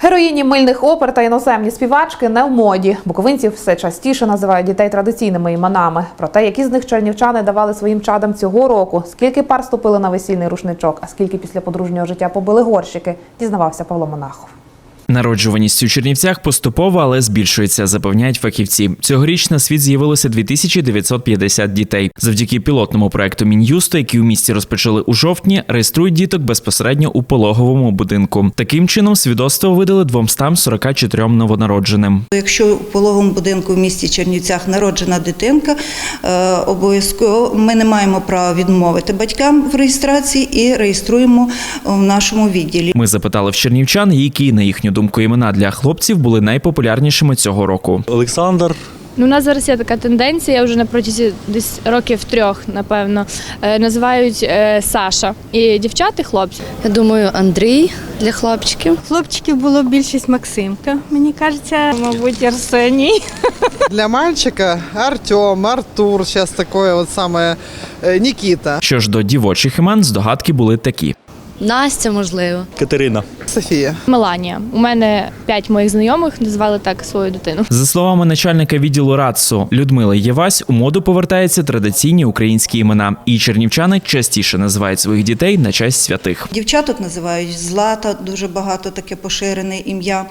Героїні мильних опер та іноземні співачки не в моді. Буковинці все частіше називають дітей традиційними іменами. Про те, які з них чернівчани давали своїм чадам цього року, скільки пар ступили на весільний рушничок, а скільки після подружнього життя побили горщики, дізнавався Павло Монахов. Народжуваність у Чернівцях поступово, але збільшується, запевняють фахівці. Цьогоріч на світ з'явилося 2950 дітей. Завдяки пілотному проекту Мін'юсту, який у місті розпочали у жовтні, реєструють діток безпосередньо у пологовому будинку. Таким чином свідоцтво видали 244 новонародженим. Якщо у пологовому будинку в місті Чернівцях народжена дитинка, е, обов'язково ми не маємо права відмовити батькам в реєстрації і реєструємо в нашому відділі. Ми запитали в чернівчан, які на їхню думку імена для хлопців були найпопулярнішими цього року. Олександр, Ну, у нас зараз є така тенденція, вже на протязі десь років трьох, напевно, е, називають е, Саша. І дівчат, і хлопці. Я думаю, Андрій для хлопчиків. Хлопчиків було більшість Максимка. Мені кажеться, мабуть, Арсеній. Для мальчика Артем, Артур, сейчас такое вот самое, э, Никита, Що ж до дівочих імен, здогадки були такі. Настя, можливо. Катерина. София. Меланія. У мене п'ять моїх знайомих назвали так свою дитину. За словами начальника відділу РАЦУ Людмили Євась, у моду повертаються традиційні українські імена, і чернівчани частіше називають своїх дітей на честь святих. Дівчаток називають Злата, дуже багато таке поширене ім'я,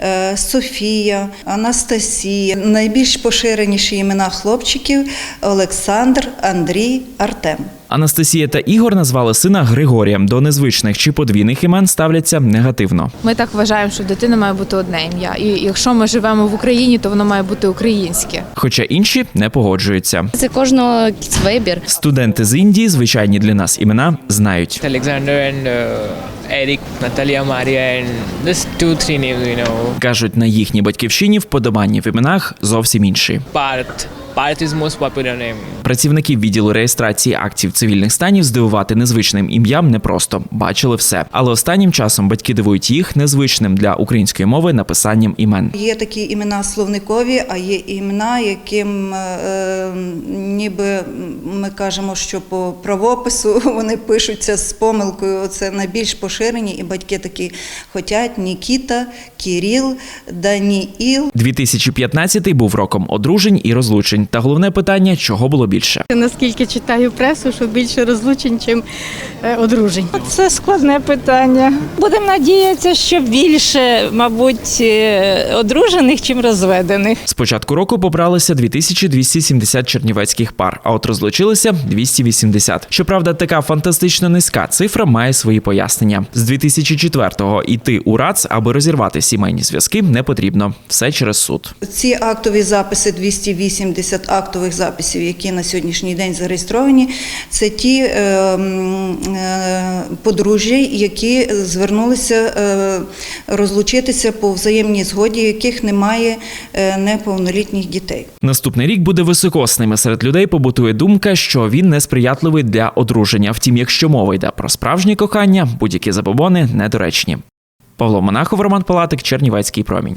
е, Софія, Анастасія. Найбільш поширеніші імена хлопчиків Олександр, Андрій, Артем. Анастасія та Ігор назвали сина Григорієм. До незвичних чи подвійних імен ставляться негативно. Ми так вважаємо, що в дитини має бути одне ім'я. І якщо ми живемо в Україні, то воно має бути українське. Хоча інші не погоджуються. Це кожного вибір. Студенти з Індії звичайні для нас імена знають. Alexander and uh, Eric, Natalia, Maria, and just two, three names, you know. кажуть, на їхній батьківщині вподобання в іменах зовсім інші. Parth. Parth is most popular name. Працівників відділу реєстрації актів цивільних станів здивувати незвичним ім'ям непросто бачили все. Але останнім часом батьки дивують їх незвичним для української мови написанням імен. Є такі імена словникові, а є імена, яким е, ніби ми кажемо, що по правопису вони пишуться з помилкою. Це найбільш поширені, і батьки такі хотять Нікіта, Кіріл, Даніїл. 2015 був роком одружень і розлучень. Та головне питання, чого було більше. Наскільки читаю пресу, що більше розлучень, ніж одружень. Це складне питання. Будемо надіятися, що більше, мабуть, е, одружених, чим розведених. З початку року побралися 2270 чернівецьких пар, а от розлучилися 280. Щоправда, така фантастично низька цифра має свої пояснення. З 2004-го іти у РАЦ, аби розірвати сімейні зв'язки, не потрібно. Все через суд. Ці актові записи, 280 актових записів, які на сьогоднішній день зареєстровані, це ті е, е, подружжя, які звернулися е, розлучитися по взаємній згоді, яких немає неповнолітніх дітей. Наступний рік буде високосним. Серед людей побутує думка, що він несприятливий для одруження. Втім, якщо мова йде про справжнє кохання, будь-які забобони недоречні. Павло Монахов, Роман Палатик, Чернівецький промінь.